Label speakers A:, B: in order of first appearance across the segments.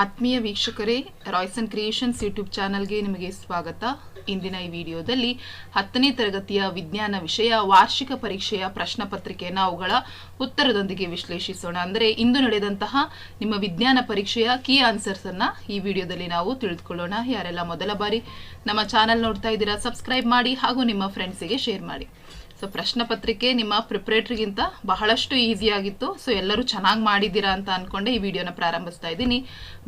A: ಆತ್ಮೀಯ ವೀಕ್ಷಕರೇ Royson creations YouTube ಚಾನಲ್ಗೆ ನಿಮಗೆ ಸ್ವಾಗತ. ಇಂದಿನ ಈ ವಿಡಿಯೋದಲ್ಲಿ ಹತ್ತನೇ ತರಗತಿಯ ವಿಜ್ಞಾನ ವಿಷಯ, ವಾರ್ಷಿಕ ಪರೀಕ್ಷೆಯ ಪ್ರಶ್ನೆ ಪತ್ರಿಕೆಯನ್ನು ಅವುಗಳ ಉತ್ತರದೊಂದಿಗೆ ವಿಶ್ಲೇಷಿಸೋಣ. ಅಂದರೆ ಇಂದು ನಡೆದಂತಹ ನಿಮ್ಮ ವಿಜ್ಞಾನ ಪರೀಕ್ಷೆಯ ಕೀ ಆನ್ಸರ್ಸ್ ಅನ್ನ ಈ ವಿಡಿಯೋದಲ್ಲಿ ನಾವು ತಿಳಿದುಕೊಳ್ಳೋಣ. ಯಾರೆಲ್ಲ ಮೊದಲ ಬಾರಿ ನಮ್ಮ ಚಾನಲ್ ನೋಡ್ತಾ ಇದ್ದೀರಾ ಸಬ್ಸ್ಕ್ರೈಬ್ ಮಾಡಿ ಹಾಗೂ ನಿಮ್ಮ ಫ್ರೆಂಡ್ಸಿಗೆ ಶೇರ್ ಮಾಡಿ. ಸೊ ಪ್ರಶ್ನೆ ಪತ್ರಿಕೆ ನಿಮ್ಮ ಪ್ರಿಪ್ರೇಟ್ರಿಗಿಂತ ಬಹಳಷ್ಟು ಈಸಿಯಾಗಿತ್ತು ಸೊ ಎಲ್ಲರೂ ಚೆನ್ನಾಗಿ ಮಾಡಿದ್ದೀರಾ ಅಂತ ಅನ್ಕೊಂಡೆ ಈ ವಿಡಿಯೋನ ಪ್ರಾರಂಭಿಸ್ತಾ ಇದ್ದೀನಿ.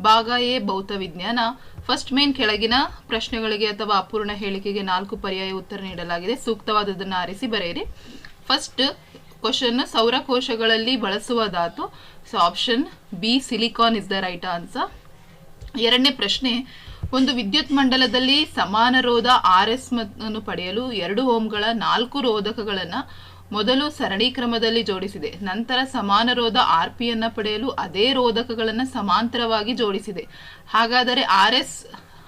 A: ಭಾಗ ಎ ಭೌತ ವಿಜ್ಞಾನ. ಫಸ್ಟ್ ಮೇನ್ ಕೆಳಗಿನ ಪ್ರಶ್ನೆಗಳಿಗೆ ಅಥವಾ ಅಪೂರ್ಣ ಹೇಳಿಕೆಗೆ ನಾಲ್ಕು ಪರ್ಯಾಯ ಉತ್ತರ ನೀಡಲಾಗಿದೆ. ಸೂಕ್ತವಾದದನ್ನು ಆರಿಸಿ ಬರೆಯಿರಿ. ಫಸ್ಟ್ ಕ್ವಶನ್ ಸೌರಕೋಶಗಳಲ್ಲಿ ಬಳಸುವ ಧಾತು. So option B silicon is the right answer ಎರಡನೇ ಪ್ರಶ್ನೆ ಒಂದು ವಿದ್ಯುತ್ ಮಂಡಲದಲ್ಲಿ ಸಮಾನ ರೋಧ ಆರ್ ಎಸ್ ಅನ್ನು ಪಡೆಯಲು ಎರಡು ಓಮ್ಗಳ ನಾಲ್ಕು ರೋಧಕಗಳನ್ನು ಮೊದಲು ಸರಣಿ ಕ್ರಮದಲ್ಲಿ ಜೋಡಿಸಿದೆ. ನಂತರ ಸಮಾನ ರೋಧ ಆರ್ ಪಿ ಅನ್ನ ಪಡೆಯಲು ಅದೇ ರೋಧಕಗಳನ್ನು ಸಮಾಂತರವಾಗಿ ಜೋಡಿಸಿದೆ. ಹಾಗಾದರೆ ಆರ್ ಎಸ್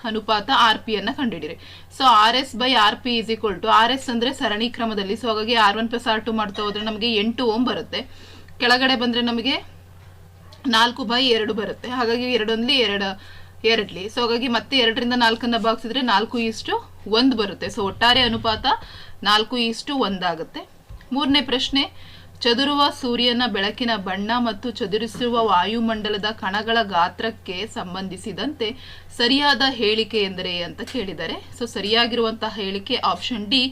A: ಅನುಪಾತ ಆರ್ ಪಿ ಅನ್ನ ಕಂಡುಹಿಡಿರಿ so R S by R P is equal to R S ಅಂದ್ರೆ ಸರಣಿ ಕ್ರಮದಲ್ಲಿ. ಸೊ ಹಾಗಾಗಿ R one plus R two ಮಾಡ್ತಾ ಹೋದರೆ ನಮಗೆ ಎಂಟು ಓಮ್ ಬರುತ್ತೆ. ಕೆಳಗಡೆ ಬಂದ್ರೆ ನಮಗೆ ನಾಲ್ಕು ಬೈ ಎರಡು ಬರುತ್ತೆ. ಹಾಗಾಗಿ ಎರಡೊಂದ್ಲಿ ಎರಡು ಎರಡ್ಲಿ. ಸೊ ಹಾಗಾಗಿ ಮತ್ತೆ ಎರಡರಿಂದ ನಾಲ್ಕನ್ನ ಭಾಗಿಸಿದ್ರೆ ನಾಲ್ಕು ಇಷ್ಟು ಒಂದು ಬರುತ್ತೆ. ಸೊ ಒಟ್ಟಾರೆ ಅನುಪಾತ ನಾಲ್ಕು ಇಷ್ಟು ಒಂದಾಗುತ್ತೆ ಮೂರನೇ ಪ್ರಶ್ನೆ, ಚದುರುವ ಸೂರ್ಯನ ಬೆಳಕಿನ ಬಣ್ಣ ಮತ್ತು ಚದುರಿಸುವ ವಾಯುಮಂಡಲದ ಕಣಗಳ ಗಾತ್ರಕ್ಕೆ ಸಂಬಂಧಿಸಿದಂತೆ ಸರಿಯಾದ ಹೇಳಿಕೆ ಎಂದರೆ ಅಂತ ಕೇಳಿದ್ದಾರೆ ಸೊ ಸರಿಯಾಗಿರುವಂತಹ ಹೇಳಿಕೆ ಆಪ್ಷನ್ ಡಿ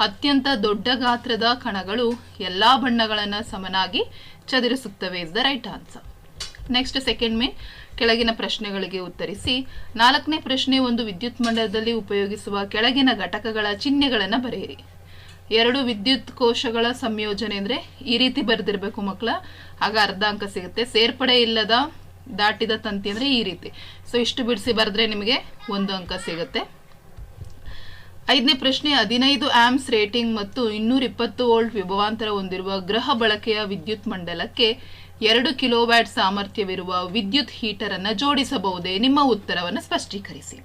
A: ಅತ್ಯಂತ ದೊಡ್ಡ ಗಾತ್ರದ ಕಣಗಳು ಎಲ್ಲ ಬಣ್ಣಗಳನ್ನು ಸಮನಾಗಿ ಚದುರಿಸುತ್ತವೆ is the right answer next second main ಕೆಳಗಿನ ಪ್ರಶ್ನೆಗಳಿಗೆ ಉತ್ತರಿಸಿ, ನಾಲ್ಕನೇ ಪ್ರಶ್ನೆ ಒಂದು ವಿದ್ಯುತ್ ಮಂಡಲದಲ್ಲಿ ಉಪಯೋಗಿಸುವ ಕೆಳಗಿನ ಘಟಕಗಳ ಚಿಹ್ನೆಗಳನ್ನು ಬರೆಯಿರಿ. ಎರಡು ವಿದ್ಯುತ್ ಕೋಶಗಳ ಸಂಯೋಜನೆ ಅಂದರೆ ಈ ರೀತಿ ಬರೆದಿರಬೇಕು ಮಕ್ಕಳ. ಆಗ ಅರ್ಧ ಅಂಕ ಸಿಗುತ್ತೆ. ಸೇರ್ಪಡೆ ಇಲ್ಲದ ದಾಟಿದ ತಂತಿ ಅಂದರೆ ಈ ರೀತಿ. ಸೊ ಇಷ್ಟು ಬಿಡಿಸಿ ಬರೆದ್ರೆ ನಿಮಗೆ ಒಂದು ಅಂಕ ಸಿಗುತ್ತೆ. ಐದನೇ ಪ್ರಶ್ನೆ, ಹದಿನೈದು ಆಮ್ಸ್ ರೇಟಿಂಗ್ ಮತ್ತು ಇನ್ನೂರ ಇಪ್ಪತ್ತು ವೋಲ್ಟ್ ವಿಭವಾಂತರ ಹೊಂದಿರುವ ಗೃಹ ಬಳಕೆಯ ವಿದ್ಯುತ್ ಮಂಡಲಕ್ಕೆ ಎರಡು ಕಿಲೋವ್ಯಾಟ್ ಸಾಮರ್ಥ್ಯವಿರುವ ವಿದ್ಯುತ್ ಹೀಟರ್ ಅನ್ನ ಜೋಡಿಸಬಹುದೇ? ನಿಮ್ಮ ಉತ್ತರವನ್ನು ಸ್ಪಷ್ಟೀಕರಿಸಿ.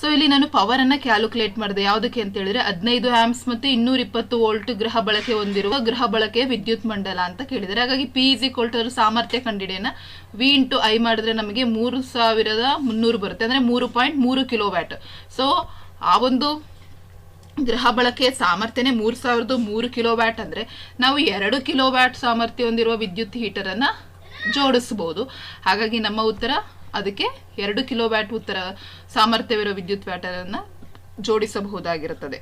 A: ಸೊ ಇಲ್ಲಿ ನಾನು ಪವರ್ ಅನ್ನ ಕ್ಯಾಲ್ಕುಲೇಟ್ ಮಾಡಿದೆ. ಯಾವುದಕ್ಕೆ ಅಂತ ಹೇಳಿದ್ರೆ ಹದಿನೈದು ಆಮ್ಸ್ ಮತ್ತು ಇನ್ನೂರ ಇಪ್ಪತ್ತು ವೋಲ್ಟ್ ಗೃಹ ಬಳಕೆ ಹೊಂದಿರುವ ಗೃಹ ಬಳಕೆ ವಿದ್ಯುತ್ ಮಂಡಲ ಅಂತ ಕೇಳಿದರೆ ಹಾಗಾಗಿ ಪಿ ಇಸ್ ಈಕ್ವಲ್ ಸಾಮರ್ಥ್ಯ ಕಂಡಿಡಿಯನ್ನು ವಿ ಇಂಟು ಐ ಮಾಡಿದ್ರೆ ನಮಗೆ ಮೂರು ಸಾವಿರದ ಮುನ್ನೂರು ಬರುತ್ತೆ. ಅಂದರೆ ಮೂರು ಪಾಯಿಂಟ್ ಮೂರು ಕಿಲೋವ್ಯಾಟ್. ಸೊ ಆ ಒಂದು ಗೃಹ ಬಳಕೆಯ ಸಾಮರ್ಥ್ಯನೇ ಮೂರು ಸಾವಿರದ ಮೂರು ಕಿಲೋ ವ್ಯಾಟ್ ಅಂದರೆ ನಾವು ಎರಡು ಕಿಲೋ ವ್ಯಾಟ್ ಸಾಮರ್ಥ್ಯ ಹೊಂದಿರುವ ವಿದ್ಯುತ್ ಹೀಟರನ್ನು ಜೋಡಿಸ್ಬೋದು. ಹಾಗಾಗಿ ನಮ್ಮ ಉತ್ತರ ಅದಕ್ಕೆ ಎರಡು ಕಿಲೋ ವ್ಯಾಟ್ ಉತ್ತರ ಸಾಮರ್ಥ್ಯವಿರುವ ವಿದ್ಯುತ್ ವ್ಯಾಟರನ್ನು ಜೋಡಿಸಬಹುದಾಗಿರುತ್ತದೆ.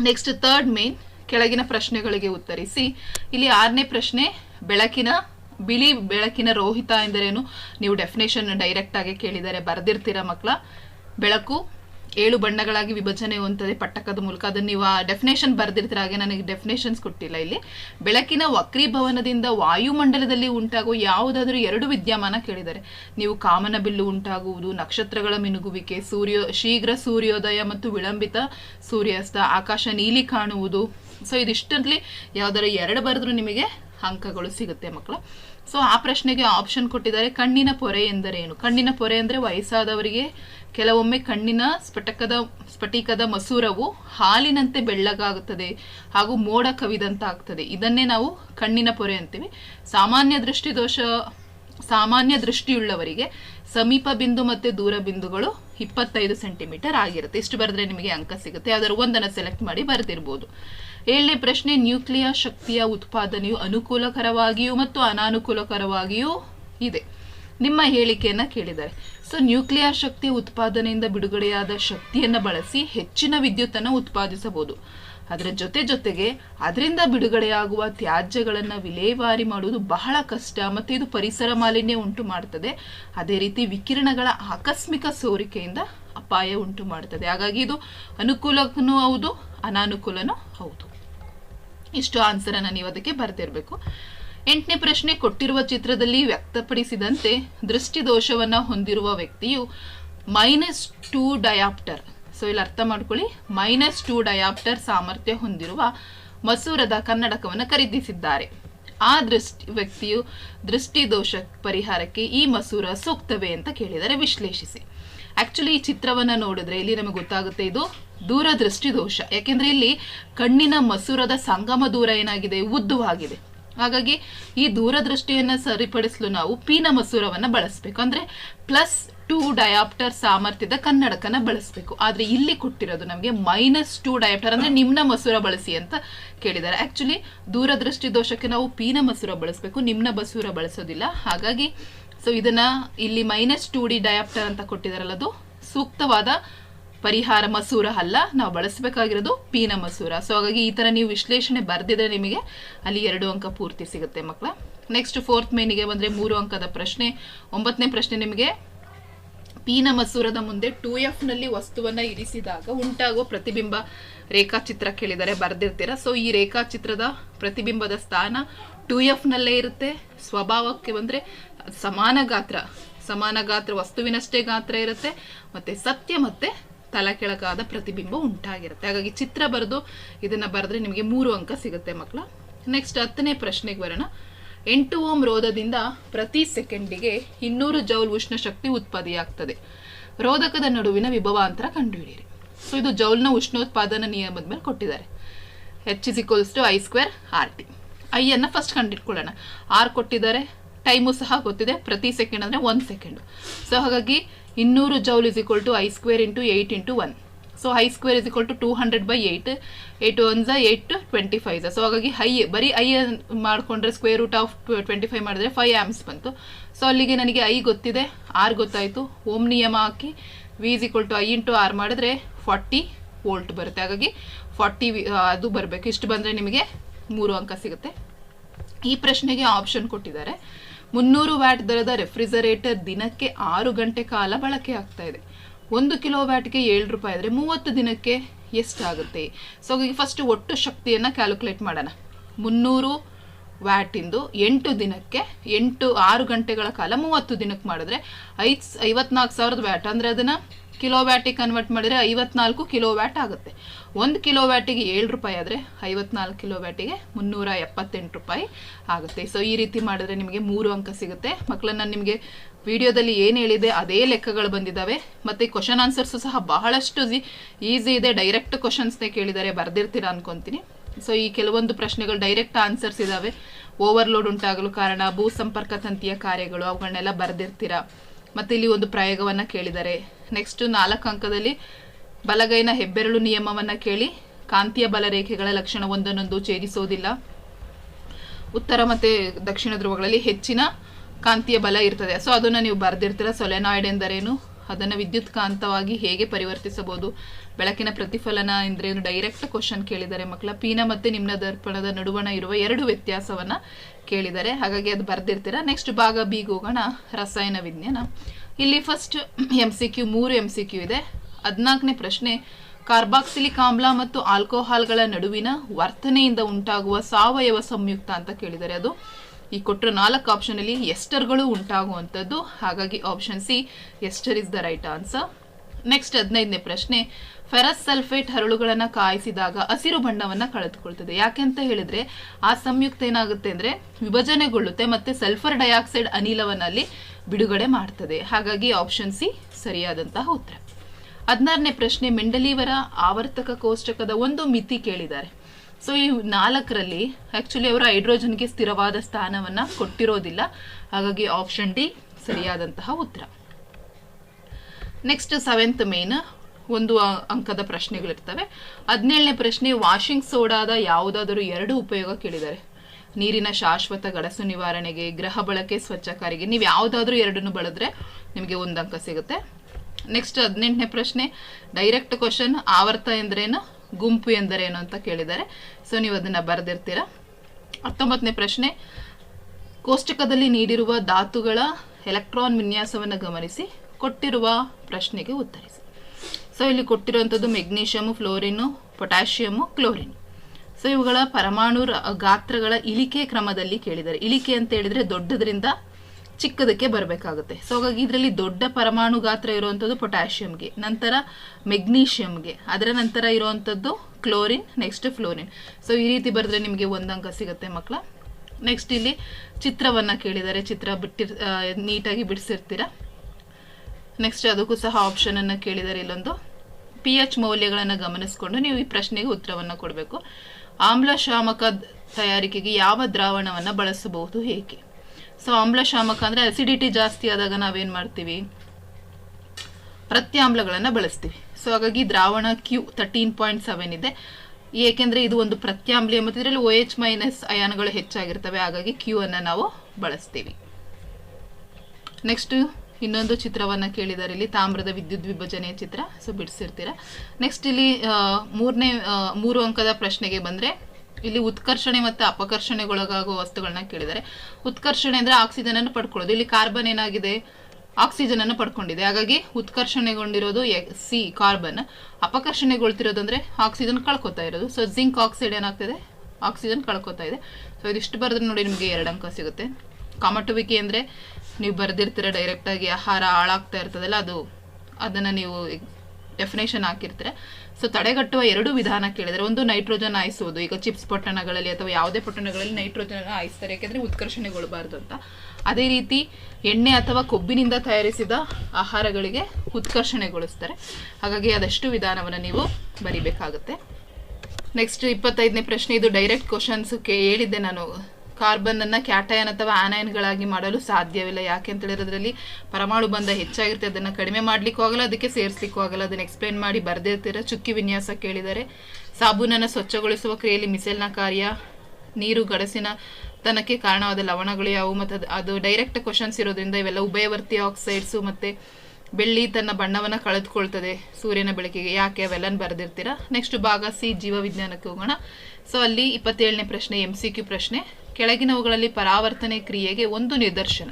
A: ನೆಕ್ಸ್ಟ್ ಥರ್ಡ್ ಮೇನ್ ಕೆಳಗಿನ ಪ್ರಶ್ನೆಗಳಿಗೆ ಉತ್ತರಿಸಿ. ಇಲ್ಲಿ ಆರನೇ ಪ್ರಶ್ನೆ, ಬೆಳಕಿನ, ಬಿಳಿ ಬೆಳಕಿನ ರೋಹಿತ ಎಂದರೇನು? ನೀವು ಡೆಫಿನೇಷನ್ ಡೈರೆಕ್ಟ್ ಆಗಿ ಕೇಳಿದರೆ ಬರೆದಿರ್ತೀರ ಮಕ್ಕಳ? ಬೆಳಕು ಏಳು ಬಣ್ಣಗಳಾಗಿ ವಿಭಜನೆ ಹೊಂದದೆ ಪಟ್ಟಕದ ಮೂಲಕ. ಅದನ್ನ ನೀವು ಆ ಡೆಫಿನೇಷನ್ ಬರೆದಿರ್ತೀರ, ಹಾಗೆ ನನಗೆ ಡೆಫಿನೇಷನ್ಸ್ ಕೊಟ್ಟಿಲ್ಲ ಇಲ್ಲಿ. ಬೆಳಕಿನ ವಕ್ರೀಭವನದಿಂದ ವಾಯುಮಂಡಲದಲ್ಲಿ ಉಂಟಾಗುವ ಯಾವುದಾದರೂ ಎರಡು ವಿದ್ಯಮಾನ ಕೇಳಿದ್ದಾರೆ ನೀವು ಕಾಮನ ಬಿಲ್ಲು ಉಂಟಾಗುವುದು, ನಕ್ಷತ್ರಗಳ ಮಿನುಗುವಿಕೆ, ಸೂರ್ಯ, ಶೀಘ್ರ ಸೂರ್ಯೋದಯ ಮತ್ತು ವಿಳಂಬಿತ ಸೂರ್ಯಾಸ್ತ, ಆಕಾಶ ನೀಲಿ ಕಾಣುವುದು. ಸೊ ಇದಿಷ್ಟಲ್ಲಿ ಯಾವ್ದಾದ್ರು ಎರಡು ಬರೆದ್ರು ನಿಮಗೆ ಅಂಕಗಳು ಸಿಗುತ್ತೆ ಮಕ್ಕಳ. ಸೊ ಆ ಪ್ರಶ್ನೆಗೆ ಆಪ್ಷನ್ ಕೊಟ್ಟಿದ್ದಾರೆ, ಕಣ್ಣಿನ ಪೊರೆ ಎಂದರೇನು? ಕಣ್ಣಿನ ಪೊರೆ ಅಂದರೆ ವಯಸ್ಸಾದವರಿಗೆ ಕೆಲವೊಮ್ಮೆ ಕಣ್ಣಿನ ಸ್ಫಟಕದ, ಸ್ಫಟಿಕದ ಮಸೂರವು ಹಾಲಿನಂತೆ ಬೆಳ್ಳಗಾಗುತ್ತದೆ ಹಾಗೂ ಮೋಡ ಕವಿದಂತಾಗ್ತದೆ. ಇದನ್ನೇ ನಾವು ಕಣ್ಣಿನ ಪೊರೆ ಅಂತೀವಿ. ಸಾಮಾನ್ಯ ದೃಷ್ಟಿದೋಷ ಸಾಮಾನ್ಯ ದೃಷ್ಟಿಯುಳ್ಳವರಿಗೆ ಸಮೀಪ ಬಿಂದು ಮತ್ತು ದೂರ ಬಿಂದುಗಳು ಇಪ್ಪತ್ತೈದು ಸೆಂಟಿಮೀಟರ್ ಆಗಿರುತ್ತೆ. ಇಷ್ಟು ಬರೆದ್ರೆ ನಿಮಗೆ ಅಂಕ ಸಿಗುತ್ತೆ. ಯಾವ್ದಾದ್ರು ಒಂದನ್ನು ಸೆಲೆಕ್ಟ್ ಮಾಡಿ ಬರೆದಿರ್ಬೋದು. ಏಳನೇ ಪ್ರಶ್ನೆ ನ್ಯೂಕ್ಲಿಯರ್ ಶಕ್ತಿಯ ಉತ್ಪಾದನೆಯು ಅನುಕೂಲಕರವಾಗಿಯೂ ಮತ್ತು ಅನಾನುಕೂಲಕರವಾಗಿಯೂ ಇದೆ. ನಿಮ್ಮ ಹೇಳಿಕೆಯನ್ನು ಕೇಳಿದ್ದಾರೆ. ಸೊ ನ್ಯೂಕ್ಲಿಯರ್ ಶಕ್ತಿಯ ಉತ್ಪಾದನೆಯಿಂದ ಬಿಡುಗಡೆಯಾದ ಶಕ್ತಿಯನ್ನು ಬಳಸಿ ಹೆಚ್ಚಿನ ವಿದ್ಯುತ್ತನ್ನು ಉತ್ಪಾದಿಸಬಹುದು. ಅದರ ಜೊತೆ ಜೊತೆಗೆ ಅದರಿಂದ ಬಿಡುಗಡೆಯಾಗುವ ತ್ಯಾಜ್ಯಗಳನ್ನು ವಿಲೇವಾರಿ ಮಾಡುವುದು ಬಹಳ ಕಷ್ಟ ಮತ್ತು ಇದು ಪರಿಸರ ಮಾಲಿನ್ಯ ಉಂಟು ಮಾಡ್ತದೆ. ಅದೇ ರೀತಿ ವಿಕಿರಣಗಳ ಆಕಸ್ಮಿಕ ಸೋರಿಕೆಯಿಂದ ಅಪಾಯ ಉಂಟು ಮಾಡ್ತದೆ. ಹಾಗಾಗಿ ಇದು ಅನುಕೂಲಕ್ಕೂ ಹೌದು, ಅನಾನುಕೂಲನೂ ಹೌದು. ಇಷ್ಟು ಆನ್ಸರನ್ನು ನೀವು ಅದಕ್ಕೆ ಬರೆದಿರಬೇಕು. ಎಂಟನೇ ಪ್ರಶ್ನೆ, ಕೊಟ್ಟಿರುವ ಚಿತ್ರದಲ್ಲಿ ವ್ಯಕ್ತಪಡಿಸಿದಂತೆ ದೃಷ್ಟಿದೋಷವನ್ನು ಹೊಂದಿರುವ ವ್ಯಕ್ತಿಯು ಮೈನಸ್ ಟೂ ಡಯಾಪ್ಟರ್ ಸೊ ಇಲ್ಲಿ ಅರ್ಥ ಮಾಡ್ಕೊಳ್ಳಿ. ಮೈನಸ್ ಟೂ ಡಯಾಪ್ಟರ್ ಸಾಮರ್ಥ್ಯ ಹೊಂದಿರುವ ಮಸೂರದ ಕನ್ನಡಕವನ್ನು ಖರೀದಿಸಿದ್ದಾರೆ. ಆ ದೃಷ್ಟಿ, ವ್ಯಕ್ತಿಯು ದೃಷ್ಟಿದೋಷ ಪರಿಹಾರಕ್ಕೆ ಈ ಮಸೂರ ಸೂಕ್ತವೇ ಅಂತ ಕೇಳಿದರೆ ವಿಶ್ಲೇಷಿಸಿ. ಆಕ್ಚುಲಿ ಈ ಚಿತ್ರವನ್ನ ನೋಡಿದ್ರೆ ಇಲ್ಲಿ ನಮಗೆ ಗೊತ್ತಾಗುತ್ತೆ ಇದು ದೂರದೃಷ್ಟಿ ದೋಷ ಯಾಕೆಂದ್ರೆ ಇಲ್ಲಿ ಕಣ್ಣಿನ ಮಸೂರದ ಸಂಗಮ ದೂರ ಏನಾಗಿದೆ? ಉದ್ದವಾಗಿದೆ. ಹಾಗಾಗಿ ಈ ದೂರದೃಷ್ಟಿಯನ್ನು ಸರಿಪಡಿಸಲು ನಾವು ಪೀನ ಮಸೂರವನ್ನು ಬಳಸಬೇಕು. ಅಂದರೆ ಪ್ಲಸ್ ಟೂ ಡಯಾಪ್ಟರ್ ಸಾಮರ್ಥ್ಯದ ಕನ್ನಡಕನ ಬಳಸಬೇಕು. ಆದರೆ ಇಲ್ಲಿ ಕೊಟ್ಟಿರೋದು ನಮಗೆ ಮೈನಸ್ ಟೂ ಡಯಾಪ್ಟರ್ ಅಂದರೆ ನಿಮ್ನ ಮಸೂರ ಬಳಸಿ ಅಂತ ಕೇಳಿದ್ದಾರೆ. ಆ್ಯಕ್ಚುಲಿ ದೂರದೃಷ್ಟಿ ದೋಷಕ್ಕೆ ನಾವು ಪೀನ ಮಸೂರ ಬಳಸಬೇಕು. ನಿಮ್ನ ಮಸೂರ ಬಳಸೋದಿಲ್ಲ. ಹಾಗಾಗಿ ಸೊ ಇದನ್ನು ಇಲ್ಲಿ ಮೈನಸ್ ಟೂ ಡಿ ಡಯಾಪ್ಟರ್ ಅಂತ ಕೊಟ್ಟಿದ್ದಾರಲ್ಲ ಅದು ಸೂಕ್ತವಾದ ಪರಿಹಾರ ಮಸೂರ ಅಲ್ಲ, ನಾವು ಬಳಸಬೇಕಾಗಿರೋದು ಪೀನ ಮಸೂರ. ಸೊ ಹಾಗಾಗಿ ಈ ಥರ ನೀವು ವಿಶ್ಲೇಷಣೆ ಬರೆದಿದ್ರೆ ನಿಮಗೆ ಅಲ್ಲಿ ಎರಡು ಅಂಕ ಪೂರ್ತಿ ಸಿಗುತ್ತೆ ಮಕ್ಕಳ ನೆಕ್ಸ್ಟ್ ಫೋರ್ತ್ ಮೇನಿಗೆ ಬಂದರೆ ಮೂರು ಅಂಕದ ಪ್ರಶ್ನೆ. ಒಂಬತ್ತನೇ ಪ್ರಶ್ನೆ ನಿಮಗೆ, ಪೀನ ಮಸೂರದ ಮುಂದೆ ಟೂ ಎಫ್ನಲ್ಲಿ ವಸ್ತುವನ್ನು ಇರಿಸಿದಾಗ ಉಂಟಾಗುವ ಪ್ರತಿಬಿಂಬ ರೇಖಾಚಿತ್ರ ಕೇಳಿದರೆ ಬರೆದಿರ್ತೀರ? ಸೊ ಈ ರೇಖಾಚಿತ್ರದ ಪ್ರತಿಬಿಂಬದ ಸ್ಥಾನ ಟೂ ಎಫ್ನಲ್ಲೇ ಇರುತ್ತೆ. ಸ್ವಭಾವಕ್ಕೆ ಬಂದರೆ ಸಮಾನ ಗಾತ್ರ. ಸಮಾನ ಗಾತ್ರ ವಸ್ತುವಿನಷ್ಟೇ ಗಾತ್ರ ಇರುತ್ತೆ. ಮತ್ತು ಸತ್ಯ ಮತ್ತು ತಲೆ ಕೆಳಗಾದ ಪ್ರತಿಬಿಂಬ ಉಂಟಾಗಿರುತ್ತೆ. ಹಾಗಾಗಿ ಚಿತ್ರ ಬರೆದು ಇದನ್ನು ಬರೆದ್ರೆ ನಿಮಗೆ ಮೂರು ಅಂಕ ಸಿಗುತ್ತೆ ಮಕ್ಕಳ. ನೆಕ್ಸ್ಟ್ ಹತ್ತನೇ ಪ್ರಶ್ನೆಗೆ ಬರೋಣ. ಎಂಟು ಓಮ್ ರೋಧದಿಂದ ಪ್ರತಿ ಸೆಕೆಂಡಿಗೆ ಇನ್ನೂರು ಜೌಲ್ ಉಷ್ಣ ಶಕ್ತಿ ಉತ್ಪಾದಿಯಾಗ್ತದೆ. ರೋಧಕದ ನಡುವಿನ ವಿಭವಾಂತರ ಕಂಡುಹಿಡಿಯಿರಿ. ಸೊ ಇದು ಜೌಲ್ನ ಉಷ್ಣೋತ್ಪಾದನಾ ನಿಯಮದ ಮೇಲೆ ಕೊಟ್ಟಿದ್ದಾರೆ. H is equals to I square R T I ಅನ್ನು ಫಸ್ಟ್ ಕಂಡಿಟ್ಕೊಳ್ಳೋಣ. ಆರ್ ಕೊಟ್ಟಿದ್ದಾರೆ. ಟೈಮು ಸಹ ಗೊತ್ತಿದೆ. ಪ್ರತಿ ಸೆಕೆಂಡ್ ಅಂದರೆ ಒಂದು ಸೆಕೆಂಡು ಸೊ ಹಾಗಾಗಿ ಇನ್ನೂರು joule is equal to I square into eight into one so I square is equal to two hundred by eight eight one ಝ eight twenty five ಝ ಸೊ ಹಾಗಾಗಿ ಹೈ ಬರೀ ಐ ಮಾಡಿಕೊಂಡ್ರೆ square root of twenty five ಮಾಡಿದ್ರೆ five amps ಬಂತು. So ಅಲ್ಲಿಗೆ ನನಗೆ I ಗೊತ್ತಿದೆ. ಆರ್ ಗೊತ್ತಾಯಿತು. ಓಮ್ ನಿಯಮ ಹಾಕಿ V is equal to I into R ಮಾಡಿದ್ರೆ ಫಾರ್ಟಿ ವೋಲ್ಟ್ ಬರುತ್ತೆ. ಹಾಗಾಗಿ ಫಾರ್ಟಿ ಅದು ಬರಬೇಕು. ಇಷ್ಟು ಬಂದರೆ ನಿಮಗೆ ಮೂರು ಅಂಕ ಸಿಗುತ್ತೆ. ಈ ಪ್ರಶ್ನೆಗೆ ಆಪ್ಷನ್ ಕೊಟ್ಟಿದ್ದಾರೆ. ಮುನ್ನೂರು ವ್ಯಾಟ್ ದರದ ರೆಫ್ರಿಜರೇಟರ್ ದಿನಕ್ಕೆ ಆರು ಗಂಟೆ ಕಾಲ ಬಳಕೆ ಆಗ್ತಾ ಇದೆ. ಒಂದು ಕಿಲೋ ವ್ಯಾಟ್ಗೆ ಏಳು ರೂಪಾಯಿ ಆದರೆ ಮೂವತ್ತು ದಿನಕ್ಕೆ ಎಷ್ಟಾಗುತ್ತೆ? ಸೊ ಈಗ ಫಸ್ಟ್ ಒಟ್ಟು ಶಕ್ತಿಯನ್ನು ಕ್ಯಾಲ್ಕುಲೇಟ್ ಮಾಡೋಣ. ಮುನ್ನೂರು ವ್ಯಾಟಿಂದು ಎಂಟು ದಿನಕ್ಕೆ ಎಂಟು, ಆರು ಗಂಟೆಗಳ ಕಾಲ ಮೂವತ್ತು ದಿನಕ್ಕೆ ಮಾಡಿದ್ರೆ ಐದು, ಐವತ್ನಾಲ್ಕು ಸಾವಿರದ ವ್ಯಾಟ್. ಅಂದರೆ ಅದನ್ನು ಕಿಲೋ ವ್ಯಾಟಿಗೆ ಕನ್ವರ್ಟ್ ಮಾಡಿದರೆ ಐವತ್ನಾಲ್ಕು ಕಿಲೋ ವ್ಯಾಟ್ ಆಗುತ್ತೆ. ಒಂದು ಕಿಲೋ ವ್ಯಾಟಿಗೆ ಏಳು ರೂಪಾಯಿ ಆದರೆ ಐವತ್ನಾಲ್ಕು ಕಿಲೋ ವ್ಯಾಟಿಗೆ ಮುನ್ನೂರ ಎಪ್ಪತ್ತೆಂಟು ರೂಪಾಯಿ ಆಗುತ್ತೆ. ಸೊ ಈ ರೀತಿ ಮಾಡಿದ್ರೆ ನಿಮಗೆ ಮೂರು ಅಂಕ ಸಿಗುತ್ತೆ. ಮಕ್ಕಳನ್ನ ನಿಮಗೆ ವಿಡಿಯೋದಲ್ಲಿ ಏನು ಹೇಳಿದೆ ಅದೇ ಲೆಕ್ಕಗಳು ಬಂದಿದ್ದಾವೆ. ಮತ್ತು ಕ್ವಶನ್ ಆನ್ಸರ್ಸು ಸಹ ಬಹಳಷ್ಟು ಈಸಿ ಇದೆ. ಡೈರೆಕ್ಟ್ ಕ್ವಶನ್ಸ್ನೇ ಕೇಳಿದ್ದಾರೆ ಬರೆದಿರ್ತೀರಾ ಅನ್ಕೊತೀನಿ. ಸೊ ಈ ಕೆಲವೊಂದು ಪ್ರಶ್ನೆಗಳು ಡೈರೆಕ್ಟ್ ಆನ್ಸರ್ಸ್ ಇದ್ದಾವೆ ಓವರ್ಲೋಡ್ ಉಂಟಾಗಲು ಕಾರಣ ಭೂ ಸಂಪರ್ಕ ತಂತಿಯ ಕಾರ್ಯಗಳು ಅವುಗಳನ್ನೆಲ್ಲ ಬರೆದಿರ್ತೀರಾ? ಮತ್ತು ಇಲ್ಲಿ ಒಂದು ಪ್ರಯೋಗವನ್ನು ಕೇಳಿದ್ದಾರೆ ನೆಕ್ಸ್ಟು ನಾಲ್ಕು ಅಂಕದಲ್ಲಿ ಬಲಗೈನ ಹೆಬ್ಬೆರಳು ನಿಯಮವನ್ನು ಕೇಳಿ ಕಾಂತೀಯ ಬಲರೇಖೆಗಳ ಲಕ್ಷಣ ಒಂದನ್ನೊಂದು ಛೇದಿಸೋದಿಲ್ಲ. ಉತ್ತರ ಮತ್ತು ದಕ್ಷಿಣ ಧ್ರುವಗಳಲ್ಲಿ ಹೆಚ್ಚಿನ ಕಾಂತೀಯ ಬಲ ಇರ್ತದೆ. ಸೊ ಅದನ್ನು ನೀವು ಬರೆದಿರ್ತೀರ. ಸೊಲೆನಾಯ್ಡ್ ಎಂದರೇನು? ಅದನ್ನು ವಿದ್ಯುತ್ ಕಾಂತವಾಗಿ ಹೇಗೆ ಪರಿವರ್ತಿಸಬಹುದು? ಬೆಳಕಿನ ಪ್ರತಿಫಲನ ಎಂದ್ರೇನು ಡೈರೆಕ್ಟ್ ಕ್ವಶನ್ ಕೇಳಿದ್ದಾರೆ ಮಕ್ಕಳ ಪೀನ ಮತ್ತು ನಿಮ್ನ ದರ್ಪಣದ ನಡುವಣ ಇರುವ ಎರಡು ವ್ಯತ್ಯಾಸವನ್ನು ಕೇಳಿದ್ದಾರೆ ಹಾಗಾಗಿ ಅದು ಬರೆದಿರ್ತೀರ. ನೆಕ್ಸ್ಟ್ ಭಾಗ ಬಿಗೋಗೋಣ ರಸಾಯನ ವಿಜ್ಞಾನ. ಇಲ್ಲಿ ಫಸ್ಟ್ ಎಂ ಸಿ ಕ್ಯೂ ಮೂರು ಎಂ ಸಿ ಕ್ಯೂ ಇದೆ. ಹದಿನಾಲ್ಕನೇ ಪ್ರಶ್ನೆ ಕಾರ್ಬಾಕ್ಸಿಲಿಕ್ ಆಮ್ಲ ಮತ್ತು ಆಲ್ಕೋಹಾಲ್ಗಳ ನಡುವಿನ ವರ್ತನೆಯಿಂದ ಉಂಟಾಗುವ ಸಾವಯವ ಸಂಯುಕ್ತ ಅಂತ ಕೇಳಿದ್ದಾರೆ ಅದು, ಈ ಕೊಟ್ಟರು ನಾಲ್ಕು ಆಪ್ಷನಲ್ಲಿ ಎಸ್ಟರ್ಗಳು ಉಂಟಾಗುವಂಥದ್ದು. ಹಾಗಾಗಿ option C, ester is the right answer next ಹದಿನೈದನೇ ಪ್ರಶ್ನೆ ಫೆರಸ್ ಸಲ್ಫೇಟ್ ಹರಳುಗಳನ್ನು ಕಾಯಿಸಿದಾಗ ಹಸಿರು ಬಣ್ಣವನ್ನು ಕಳೆದುಕೊಳ್ತದೆ. ಯಾಕೆ ಅಂತ ಹೇಳಿದ್ರೆ, ಆ ಸಂಯುಕ್ತ ಏನಾಗುತ್ತೆ ಅಂದರೆ, ವಿಭಜನೆಗೊಳ್ಳುತ್ತೆ ಮತ್ತು ಸಲ್ಫರ್ ಡೈಆಕ್ಸೈಡ್ ಅನಿಲವನ್ನು ಅಲ್ಲಿ ಬಿಡುಗಡೆ ಮಾಡ್ತದೆ. ಹಾಗಾಗಿ ಆಪ್ಷನ್ ಸಿ ಸರಿಯಾದಂತಹ ಉತ್ತರ. ಹದಿನಾರನೇ ಪ್ರಶ್ನೆ, ಮೆಂಡಲಿವರ ಆವರ್ತಕ ಕೋಷ್ಟಕದ ಒಂದು ಮಿತಿ ಕೇಳಿದ್ದಾರೆ. ಸೊ ಈ ನಾಲ್ಕರಲ್ಲಿ ಆ್ಯಕ್ಚುಲಿ ಅವರು ಹೈಡ್ರೋಜನ್ಗೆ ಸ್ಥಿರವಾದ ಸ್ಥಾನವನ್ನ ಕೊಟ್ಟಿರೋದಿಲ್ಲ. ಹಾಗಾಗಿ ಆಪ್ಷನ್ ಡಿ ಸರಿಯಾದಂತಹ ಉತ್ತರ. ನೆಕ್ಸ್ಟ್ ಸೆವೆಂತ್ ಮೇನ್ ಒಂದು ಅಂಕದ ಪ್ರಶ್ನೆಗಳಿರ್ತವೆ. ಹದಿನೇಳನೇ ಪ್ರಶ್ನೆ, ವಾಷಿಂಗ್ ಸೋಡಾದ ಯಾವುದಾದರೂ ಎರಡು ಉಪಯೋಗ ಕೇಳಿದ್ದಾರೆ. ನೀರಿನ ಶಾಶ್ವತ ಗಡಸು ನಿವಾರಣೆಗೆ ಗೃಹ ಬಳಕೆ ಸ್ವಚ್ಛಕಾರಿಗೆ ನೀವು ಯಾವುದಾದ್ರೂ ಎರಡನ್ನು ಬಳದ್ರೆ ನಿಮಗೆ ಒಂದು ಅಂಕ ಸಿಗುತ್ತೆ. ನೆಕ್ಸ್ಟ್ ಹದಿನೆಂಟನೇ ಪ್ರಶ್ನೆ ಡೈರೆಕ್ಟ್ ಕ್ವಶನ್ ಆವರ್ತ ಎಂದರೇನು, ಗುಂಪು ಎಂದರೇನು ಅಂತ ಕೇಳಿದ್ದಾರೆ. ಸೊ ನೀವು ಅದನ್ನು ಬರೆದಿರ್ತೀರಾ? ಹತ್ತೊಂಬತ್ತನೇ ಪ್ರಶ್ನೆ, ಕೋಷ್ಟಕದಲ್ಲಿ ನೀಡಿರುವ ಧಾತುಗಳ ಎಲೆಕ್ಟ್ರಾನ್ ವಿನ್ಯಾಸವನ್ನು ಗಮನಿಸಿ, ಕೊಟ್ಟಿರುವ ಪ್ರಶ್ನೆಗೆ ಉತ್ತರಿಸಿ. ಸೊ ಇಲ್ಲಿ ಕೊಟ್ಟಿರುವಂಥದ್ದು magnesium fluorine potassium chlorine. So ಇವುಗಳ ಪರಮಾಣು ಗಾತ್ರಗಳ ಇಳಿಕೆ ಕ್ರಮದಲ್ಲಿ ಕೇಳಿದ್ದಾರೆ. ಇಳಿಕೆ ಅಂತ ಹೇಳಿದರೆ ದೊಡ್ಡದ್ರಿಂದ ಚಿಕ್ಕದಕ್ಕೆ ಬರಬೇಕಾಗುತ್ತೆ. ಸೊ ಹಾಗಾಗಿ ಇದರಲ್ಲಿ ದೊಡ್ಡ ಪರಮಾಣು ಗಾತ್ರ ಇರುವಂಥದ್ದು ಪೊಟ್ಯಾಷಿಯಮ್ಗೆ ನಂತರ ಮೆಗ್ನೀಷಿಯಮ್ಗೆ ಅದರ ನಂತರ ಇರುವಂಥದ್ದು ಕ್ಲೋರಿನ್, ನೆಕ್ಸ್ಟ್ ಫ್ಲೋರಿನ್. ಸೊ ಈ ರೀತಿ ಬರೆದ್ರೆ ನಿಮಗೆ ಒಂದು ಅಂಕ ಸಿಗುತ್ತೆ ಮಕ್ಕಳ. ನೆಕ್ಸ್ಟ್ ಇಲ್ಲಿ ಚಿತ್ರವನ್ನು ಕೇಳಿದ್ದಾರೆ ಚಿತ್ರ ಬಿಟ್ಟಿರ್ ನೀಟಾಗಿ ಬಿಡಿಸಿರ್ತೀರ? ನೆಕ್ಸ್ಟ್ ಅದಕ್ಕೂ ಸಹ ಆಪ್ಷನನ್ನು ಕೇಳಿದ್ದಾರೆ ಇಲ್ಲೊಂದು. ಪಿ ಎಚ್ ಮೌಲ್ಯಗಳನ್ನು ಗಮನಿಸಿಕೊಂಡು ನೀವು ಈ ಪ್ರಶ್ನೆಗೆ ಉತ್ತರವನ್ನು ಕೊಡಬೇಕು. ಆಮ್ಲಶಾಮಕ ತಯಾರಿಕೆಗೆ ಯಾವ ದ್ರಾವಣವನ್ನು ಬಳಸಬಹುದು ಹೇಗೆ ಸೊ ಆಮ್ಲಶಾಮಕ ಅಂದರೆ ಅಸಿಡಿಟಿ ಜಾಸ್ತಿ ಆದಾಗ ನಾವೇನು ಮಾಡ್ತೀವಿ? ಪ್ರತ್ಯಾಮ್ಲಗಳನ್ನು ಬಳಸ್ತೀವಿ. ಸೊ ಹಾಗಾಗಿ ದ್ರಾವಣ ಕ್ಯೂ ತರ್ಟೀನ್ ಪಾಯಿಂಟ್ ಸೆವೆನ್ ಇದೆ. ಏಕೆಂದರೆ ಇದು ಒಂದು ಪ್ರತ್ಯಾಮ್ಲೀಯ ಮತ್ತು ಇದರಲ್ಲಿ ಓ ಎಚ್ ಮೈನಸ್ ಅಯಾನುಗಳು ಹೆಚ್ಚಾಗಿರ್ತವೆ. ಹಾಗಾಗಿ ಕ್ಯೂ ಅನ್ನು ನಾವು ಬಳಸ್ತೀವಿ. ನೆಕ್ಸ್ಟ್ ಇನ್ನೊಂದು ಚಿತ್ರವನ್ನು ಕೇಳಿದ್ದಾರೆ ಇಲ್ಲಿ ತಾಮ್ರದ ವಿದ್ಯುತ್ ವಿಭಜನೆಯ ಚಿತ್ರ. ಸೊ ಬಿಡಿಸಿರ್ತೀರ? ನೆಕ್ಸ್ಟ್ ಇಲ್ಲಿ ಮೂರನೇ ಮೂರು ಅಂಕದ ಪ್ರಶ್ನೆಗೆ ಬಂದರೆ ಇಲ್ಲಿ ಉತ್ಕರ್ಷಣೆ ಮತ್ತು ಅಪಕರ್ಷಣೆಗೊಳಗಾಗುವ ವಸ್ತುಗಳನ್ನ ಕೇಳಿದ್ದಾರೆ. ಉತ್ಕರ್ಷಣೆ ಅಂದರೆ ಆಕ್ಸಿಜನ್ ಅನ್ನು ಪಡ್ಕೊಳ್ಳೋದು. ಇಲ್ಲಿ ಕಾರ್ಬನ್ ಏನಾಗಿದೆ? ಆಕ್ಸಿಜನ್ ಅನ್ನು ಪಡ್ಕೊಂಡಿದೆ. ಹಾಗಾಗಿ ಉತ್ಕರ್ಷಣೆಗೊಂಡಿರೋದು ಸಿ ಕಾರ್ಬನ್ ಅಪಕರ್ಷಣೆಗೊಳ್ತಿರೋದು ಅಂದರೆ ಆಕ್ಸಿಜನ್ ಕಳ್ಕೊತಾ ಇರೋದು. ಸೊ ಜಿಂಕ್ ಆಕ್ಸೈಡ್ ಏನಾಗ್ತಿದೆ? ಆಕ್ಸಿಜನ್ ಕಳ್ಕೊತಾ ಇದೆ. ಸೊ ಇದಿಷ್ಟು ಬರೆದ್ರೆ ನೋಡಿ ನಿಮಗೆ ಎರಡು ಅಂಕ ಸಿಗುತ್ತೆ. ಕಮಟುವಿಕೆ ಅಂದರೆ ನೀವು ಬರೆದಿರ್ತೀರ ಡೈರೆಕ್ಟಾಗಿ ಆಹಾರ ಹಾಳಾಗ್ತಾ ಇರ್ತದಲ್ಲ, ಅದು, ಅದನ್ನು ನೀವು ಡೆಫಿನೇಷನ್ ಹಾಕಿರ್ತೀರ. ಸೊ ತಡೆಗಟ್ಟುವ ಎರಡು ವಿಧಾನ ಕೇಳಿದರೆ, ಒಂದು ನೈಟ್ರೋಜನ್ ಆಯಿಸುವುದು ಈಗ ಚಿಪ್ಸ್ ಪೊಟ್ಟಣಗಳಲ್ಲಿ ಅಥವಾ ಯಾವುದೇ ಪೊಟ್ಟಣಗಳಲ್ಲಿ ನೈಟ್ರೋಜನ್ ಆಯಿಸ್ತಾರೆ ಯಾಕೆಂದರೆ ಉತ್ಕರ್ಷಣೆಗೊಳ್ಳಬಾರ್ದು ಅಂತ. ಅದೇ ರೀತಿ ಎಣ್ಣೆ ಅಥವಾ ಕೊಬ್ಬಿನಿಂದ ತಯಾರಿಸಿದ ಆಹಾರಗಳಿಗೆ ಉತ್ಕರ್ಷಣೆಗೊಳಿಸ್ತಾರೆ. ಹಾಗಾಗಿ ಅದಷ್ಟು ವಿಧಾನವನ್ನು ನೀವು ಬರಿಬೇಕಾಗುತ್ತೆ. ನೆಕ್ಸ್ಟ್ ಇಪ್ಪತ್ತೈದನೇ ಪ್ರಶ್ನೆ, ಇದು ಡೈರೆಕ್ಟ್ ಕ್ವಶನ್ಸ್ ಹೇಳಿದ್ದೆ ನಾನು. ಕಾರ್ಬನ್ ಅನ್ನ ಕ್ಯಾಟಯನ್ ಅಥವಾ ಆನಯನ್ಗಳಾಗಿ ಮಾಡಲು ಸಾಧ್ಯವಿಲ್ಲ. ಯಾಕೆ ಅಂತ ಹೇಳಿರೋದ್ರಲ್ಲಿ ಪರಮಾಣು ಬಂಧ ಹೆಚ್ಚಾಗಿರುತ್ತೆ. ಅದನ್ನ ಕಡಿಮೆ ಮಾಡ್ಲಿಕ್ಕೂ ಆಗಲ್ಲ, ಅದಕ್ಕೆ ಸೇರಿಸ್ಲಿಕ್ಕೂ ಆಗಲ್ಲ. ಅದನ್ನ ಎಕ್ಸ್ಪ್ಲೇನ್ ಮಾಡಿ ಬರ್ದಿರ್ತೀರ ಚುಕ್ಕಿ ವಿನ್ಯಾಸ ಕೇಳಿದರೆ ಸಾಬೂನನ್ನು ಸ್ವಚ್ಛಗೊಳಿಸುವ ಕ್ರಿಯೆಯಲ್ಲಿ ಮಿಸೆಲ್ನ ಕಾರ್ಯ, ನೀರು, ಗಡಸಿನ ತನಕ್ಕೆ ಕಾರಣವಾದ ಲವಣಗಳು ಯಾವುವು ಮತ್ತು ಅದು ಅದು ಡೈರೆಕ್ಟ್ ಕ್ವಶನ್ಸ್ ಇರೋದ್ರಿಂದ ಇವೆಲ್ಲ ಉಭಯವರ್ತಿ ಆಕ್ಸೈಡ್ಸು ಮತ್ತು ಬೆಳ್ಳಿ ತನ್ನ ಬಣ್ಣವನ್ನು ಕಳೆದುಕೊಳ್ತದೆ ಸೂರ್ಯನ ಬೆಳಕಿಗೆ. ಯಾಕೆ ಅವೆಲ್ಲನ ಬರೆದಿರ್ತೀರಾ? ನೆಕ್ಸ್ಟ್ ಭಾಗ ಸಿ, ಜೀವವಿಜ್ಞಾನಕ್ಕೆ ಹೋಗೋಣ. ಸೊ ಅಲ್ಲಿ ಇಪ್ಪತ್ತೇಳನೇ ಪ್ರಶ್ನೆ ಎಂ ಸಿ ಕ್ಯೂ ಪ್ರಶ್ನೆ, ಕೆಳಗಿನವುಗಳಲ್ಲಿ ಪರಾವರ್ತನೆ ಕ್ರಿಯೆಗೆ ಒಂದು ನಿದರ್ಶನ.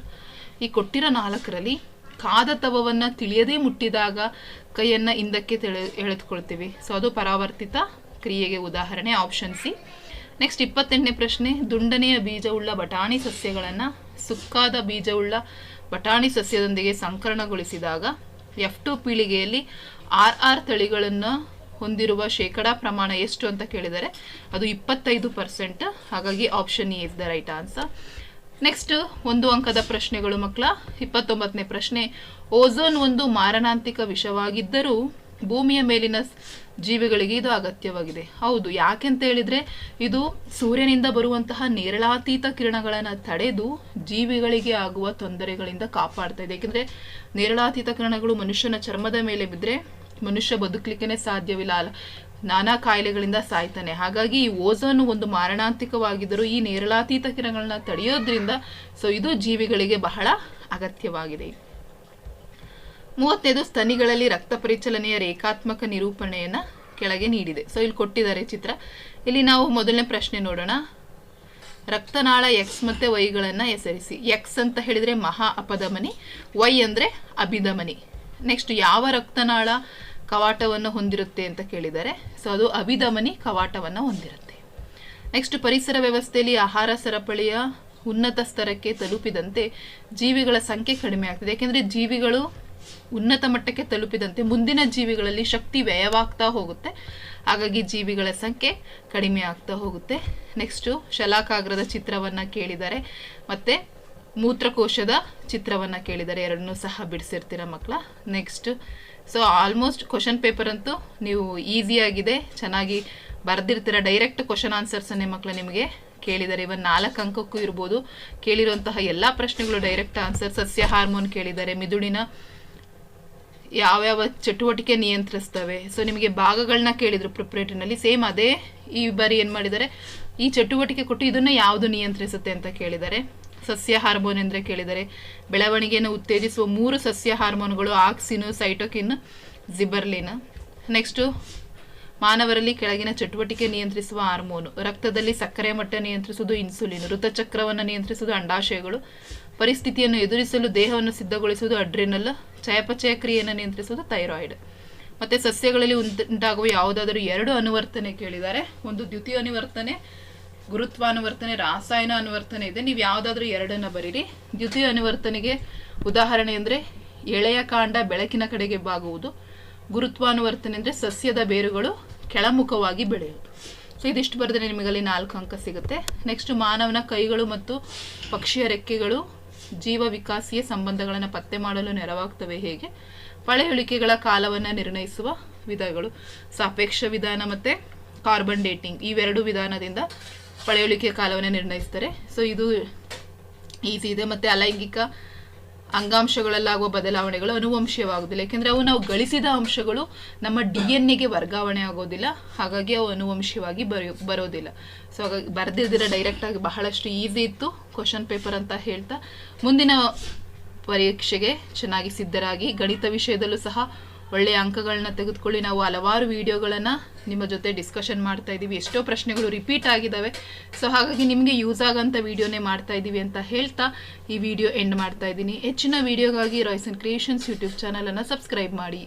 A: ಈ ಕೊಟ್ಟಿರೋ ನಾಲ್ಕರಲ್ಲಿ ಕಾದ ತವವನ್ನು ತಿಳಿಯದೇ ಮುಟ್ಟಿದಾಗ ಕೈಯನ್ನು ಹಿಂದಕ್ಕೆ ತೆಳೆ, ಎಳೆದುಕೊಳ್ತೀವಿ. ಸೊ ಅದು ಪರಾವರ್ತಿತ ಕ್ರಿಯೆಗೆ ಉದಾಹರಣೆ ಆಪ್ಷನ್ ಸಿ. ನೆಕ್ಸ್ಟ್ ಇಪ್ಪತ್ತೆಂಟನೇ ಪ್ರಶ್ನೆ, ದುಂಡನೆಯ ಬೀಜವುಳ್ಳ ಬಟಾಣಿ ಸಸ್ಯಗಳನ್ನು ಸುಕ್ಕಾದ ಬೀಜವುಳ್ಳ ಬಟಾಣಿ ಸಸ್ಯದೊಂದಿಗೆ ಸಂಕರಣಗೊಳಿಸಿದಾಗ ಎಫ್ ಟು ಪೀಳಿಗೆಯಲ್ಲಿ ಆರ್ ಆರ್ ತಳಿಗಳನ್ನು ಹೊಂದಿರುವ ಶೇಕಡಾ ಪ್ರಮಾಣ ಎಷ್ಟು ಅಂತ ಕೇಳಿದರೆ ಅದು ಇಪ್ಪತ್ತೈದು ಪರ್ಸೆಂಟ್. ಹಾಗಾಗಿ option is the right answer next ಒಂದು ಅಂಕದ ಪ್ರಶ್ನೆಗಳು ಮಕ್ಕಳ. ಇಪ್ಪತ್ತೊಂಬತ್ತನೇ ಪ್ರಶ್ನೆ, ಓಝೋನ್ ಒಂದು ಮಾರಣಾಂತಿಕ ವಿಷವಾಗಿದ್ದರೂ ಭೂಮಿಯ ಮೇಲಿನ ಜೀವಿಗಳಿಗೆ ಇದು ಅಗತ್ಯವಾಗಿದೆ. ಹೌದು, ಯಾಕೆಂತ ಹೇಳಿದ್ರೆ ಇದು ಸೂರ್ಯನಿಂದ ಬರುವಂತಹ ನೇರಳಾತೀತ ಕಿರಣಗಳನ್ನು ತಡೆದು ಜೀವಿಗಳಿಗೆ ಆಗುವ ತೊಂದರೆಗಳಿಂದ ಕಾಪಾಡ್ತಾ ಇದೆ. ಯಾಕೆಂದ್ರೆ ನೇರಳಾತೀತ ಕಿರಣಗಳು ಮನುಷ್ಯನ ಚರ್ಮದ ಮೇಲೆ ಬಿದ್ದರೆ ಮನುಷ್ಯ ಬದುಕಲಿಕ್ಕೆ ಸಾಧ್ಯವಿಲ್ಲ. ಅಲ್ಲ ನಾನಾ ಕಾಯಿಲೆಗಳಿಂದ ಸಾಯ್ತಾನೆ. ಹಾಗಾಗಿ ಈ ಓಝೋನ್ ಒಂದು ಮಾರಣಾಂತಿಕವಾಗಿದ್ದರೂ ಈ ನೇರಳಾತೀತ ಕಿರಣಗಳನ್ನ ತಡೆಯೋದ್ರಿಂದ ಸೊ ಇದು ಜೀವಿಗಳಿಗೆ ಬಹಳ ಅಗತ್ಯವಾಗಿದೆ. ಮೂವತ್ತೈದು ಸ್ತನಿಗಳಲ್ಲಿ ರಕ್ತ ಪರಿಚಲನೆಯ ರೇಖಾತ್ಮಕ ನಿರೂಪಣೆಯನ್ನ ಕೆಳಗೆ ನೀಡಿದೆ. ಸೊ ಇಲ್ಲಿ ಕೊಟ್ಟಿದ್ದಾರೆ ಚಿತ್ರ. ಇಲ್ಲಿ ನಾವು ಮೊದಲನೇ ಪ್ರಶ್ನೆ ನೋಡೋಣ. ರಕ್ತನಾಳ ಎಕ್ಸ್ ಮತ್ತೆ ವೈಗಳನ್ನು ಹೆಸರಿಸಿ. ಎಕ್ಸ್ ಅಂತ ಹೇಳಿದ್ರೆ ಮಹಾ ಅಪಧಮನಿ ವೈ ಅಂದ್ರೆ ಅಭಿಧಮನಿ. ನೆಕ್ಸ್ಟ್ ಯಾವ ರಕ್ತನಾಳ? ಕವಾಟವನ್ನು ಹೊಂದಿರುತ್ತೆ ಅಂತ ಕೇಳಿದ್ದಾರೆ. ಸೊ ಅದು ಅಭಿಧಮನಿ ಕವಾಟವನ್ನು ಹೊಂದಿರುತ್ತೆ. ನೆಕ್ಸ್ಟ್ ಪರಿಸರ ವ್ಯವಸ್ಥೆಯಲ್ಲಿ ಆಹಾರ ಸರಪಳಿಯ ಉನ್ನತ ಸ್ತರಕ್ಕೆ ತಲುಪಿದಂತೆ ಜೀವಿಗಳ ಸಂಖ್ಯೆ ಕಡಿಮೆ ಆಗ್ತದೆ. ಯಾಕೆಂದರೆ ಜೀವಿಗಳು ಉನ್ನತ ಮಟ್ಟಕ್ಕೆ ತಲುಪಿದಂತೆ ಮುಂದಿನ ಜೀವಿಗಳಲ್ಲಿ ಶಕ್ತಿ ವ್ಯಯವಾಗ್ತಾ ಹೋಗುತ್ತೆ. ಹಾಗಾಗಿ ಜೀವಿಗಳ ಸಂಖ್ಯೆ ಕಡಿಮೆ ಆಗ್ತಾ ಹೋಗುತ್ತೆ. ನೆಕ್ಸ್ಟು ಶಲಾಕಾಗ್ರದ ಚಿತ್ರವನ್ನು ಕೇಳಿದ್ದಾರೆ. ಮತ್ತು ಮೂತ್ರಕೋಶದ ಚಿತ್ರವನ್ನು ಕೇಳಿದ್ದಾರೆ. ಎರಡನ್ನೂ ಸಹ ಬಿಡಿಸಿರ್ತೀರ ಮಕ್ಕಳ? Next so almost question paper ಅಂತೂ ನೀವು ಈಸಿಯಾಗಿದೆ ಚೆನ್ನಾಗಿ ಬರೆದಿರ್ತೀರ. ಡೈರೆಕ್ಟ್ ಕ್ವಶನ್ ಆನ್ಸರ್ಸನ್ನೇ ಮಕ್ಕಳು ನಿಮಗೆ ಕೇಳಿದ್ದಾರೆ. ಇವನ್ ನಾಲ್ಕು ಅಂಕಕ್ಕೂ ಇರ್ಬೋದು. ಕೇಳಿರುವಂತಹ ಎಲ್ಲ ಪ್ರಶ್ನೆಗಳು ಡೈರೆಕ್ಟ್ ಆನ್ಸರ್ ಸಸ್ಯ ಹಾರ್ಮೋನ್ ಕೇಳಿದ್ದಾರೆ. ಮಿದುಳಿನ ಯಾವ್ಯಾವ ಚಟುವಟಿಕೆ ನಿಯಂತ್ರಿಸ್ತವೆ. ಸೊ ನಿಮಗೆ ಭಾಗಗಳನ್ನ ಕೇಳಿದರು ಪ್ರಿಪ್ರೇಟರ್ನಲ್ಲಿ ಸೇಮ್ ಅದೇ ಈ ಬಾರಿ ಏನು ಮಾಡಿದ್ದಾರೆ? ಈ ಚಟುವಟಿಕೆ ಕೊಟ್ಟು ಇದನ್ನು ಯಾವುದು ನಿಯಂತ್ರಿಸುತ್ತೆ ಅಂತ ಕೇಳಿದ್ದಾರೆ. ಸಸ್ಯ ಹಾರ್ಮೋನ್ ಎಂದರೆ ಕೇಳಿದರೆ. ಬೆಳವಣಿಗೆಯನ್ನು ಉತ್ತೇಜಿಸುವ ಮೂರು ಸಸ್ಯ ಹಾರ್ಮೋನ್ಗಳು ಆಕ್ಸಿನ್ ಸೈಟೋಕಿನ್ ಜಿಬರ್ಲಿನ್. ನೆಕ್ಸ್ಟು ಮಾನವರಲ್ಲಿ ಕೆಳಗಿನ ಚಟುವಟಿಕೆ ನಿಯಂತ್ರಿಸುವ ಹಾರ್ಮೋನು. ರಕ್ತದಲ್ಲಿ ಸಕ್ಕರೆ ಮಟ್ಟ ನಿಯಂತ್ರಿಸುವುದು ಇನ್ಸುಲಿನ್ ಋತಚಕ್ರವನ್ನು ನಿಯಂತ್ರಿಸುವುದು ಅಂಡಾಶಯಗಳು. ಪರಿಸ್ಥಿತಿಯನ್ನು ಎದುರಿಸಲು ದೇಹವನ್ನು ಸಿದ್ಧಗೊಳಿಸುವುದು ಅಡ್ರಿನಲ್, ಚಯಾಪಚಯ ಕ್ರಿಯೆಯನ್ನು ನಿಯಂತ್ರಿಸುವುದು ಥೈರಾಯ್ಡ್. ಮತ್ತು ಸಸ್ಯಗಳಲ್ಲಿ ಉಂಟ- ಉಂಟಾಗುವ ಯಾವುದಾದರೂ ಎರಡು ಅನುವರ್ತನೆ ಕೇಳಿದ್ದಾರೆ ಒಂದು ದ್ವಿತೀಯ ಅನುವರ್ತನೆ ಗುರುತ್ವಾನುವರ್ತನೆ, ರಾಸಾಯನ ಅನುವರ್ತನೆ ಇದೆ. ನೀವು ಯಾವುದಾದ್ರೂ ಎರಡನ್ನ ಬರೀರಿ. ದ್ವಿತೀಯ ಅನುವರ್ತನೆಗೆ ಉದಾಹರಣೆ ಅಂದರೆ ಎಳೆಯ ಕಾಂಡ ಬೆಳಕಿನ ಕಡೆಗೆ ಬಾಗುವುದು. ಗುರುತ್ವಾನುವರ್ತನೆ ಅಂದರೆ ಸಸ್ಯದ ಬೇರುಗಳು ಕೆಳಮುಖವಾಗಿ ಬೆಳೆಯೋದು ಸೊ ಇದಿಷ್ಟು ಬರೆದ್ರೆ ನಿಮಗಲ್ಲಿ ನಾಲ್ಕು ಅಂಕ ಸಿಗುತ್ತೆ. ನೆಕ್ಸ್ಟ್ ಮಾನವನ ಕೈಗಳು ಮತ್ತು ಪಕ್ಷಿಯ ರೆಕ್ಕೆಗಳು ಜೀವ ವಿಕಾಸೀಯ ಸಂಬಂಧಗಳನ್ನು ಪತ್ತೆ ಮಾಡಲು ನೆರವಾಗ್ತವೆ ಹೇಗೆ? ಪಳೆಯುಳಿಕೆಗಳ ಕಾಲವನ್ನು ನಿರ್ಣಯಿಸುವ ವಿಧಗಳು. ಸಾಪೇಕ್ಷ ವಿಧಾನ ಮತ್ತು ಕಾರ್ಬನ್ ಡೇಟಿಂಗ್ ಇವೆರಡು ವಿಧಾನದಿಂದ ಪಳೆಯುಳಿಕೆ ಕಾಲವನ್ನೇ ನಿರ್ಣಯಿಸ್ತಾರೆ. ಸೊ ಇದು ಈಸಿ ಇದೆ. ಮತ್ತು ಅಲೈಂಗಿಕ ಅಂಗಾಂಶಗಳಲ್ಲಾಗುವ ಬದಲಾವಣೆಗಳು ಅನುವಂಶೀಯವಾಗುವುದಿಲ್ಲ. ಯಾಕೆಂದರೆ ಅವು ನಾವು ಗಳಿಸಿದ ಅಂಶಗಳು ನಮ್ಮ ಡಿ ಎನ್ ಎಗೆ ವರ್ಗಾವಣೆ ಆಗೋದಿಲ್ಲ. ಹಾಗಾಗಿ ಅವು ಅನುವಂಶೀಯವಾಗಿ ಬರೆಯೋ, ಬರೋದಿಲ್ಲ. ಸೊ ಹಾಗಾಗಿ ಬರೆದಿದ್ದೀರ ಡೈರೆಕ್ಟಾಗಿ ಬಹಳಷ್ಟು ಈಸಿ ಇತ್ತು. ಕ್ವಶನ್ ಪೇಪರ್ ಅಂತ ಹೇಳ್ತಾ, ಮುಂದಿನ ಪರೀಕ್ಷೆಗೆ ಚೆನ್ನಾಗಿ ಸಿದ್ಧರಾಗಿ ಗಣಿತ ವಿಷಯದಲ್ಲೂ ಸಹ ಒಳ್ಳೆಯ ಅಂಕಗಳನ್ನ ತೆಗೆದುಕೊಳ್ಳಿ. ನಾವು ಹಲವಾರು ವಿಡಿಯೋಗಳನ್ನು ನಿಮ್ಮ ಜೊತೆ ಡಿಸ್ಕಷನ್ ಮಾಡ್ತಾ ಇದ್ದೀವಿ. ಎಷ್ಟೋ ಪ್ರಶ್ನೆಗಳು ರಿಪೀಟ್ ಆಗಿದ್ದಾವೆ ಸೊ ಹಾಗಾಗಿ ನಿಮಗೆ ಯೂಸ್ ಆಗೋಂಥ ವಿಡಿಯೋನೇ ಮಾಡ್ತಾ ಇದ್ದೀವಿ ಅಂತ ಹೇಳ್ತಾ ಈ ವಿಡಿಯೋ ಎಂಡ್ ಮಾಡ್ತಾ ಇದ್ದೀನಿ. ಹೆಚ್ಚಿನ ವಿಡಿಯೋಗಾಗಿ ರಾಯ್ಸನ್ ಕ್ರಿಯೇಷನ್ಸ್ ಯೂಟ್ಯೂಬ್ ಚಾನಲನ್ನು ಸಬ್ಸ್ಕ್ರೈಬ್ ಮಾಡಿ.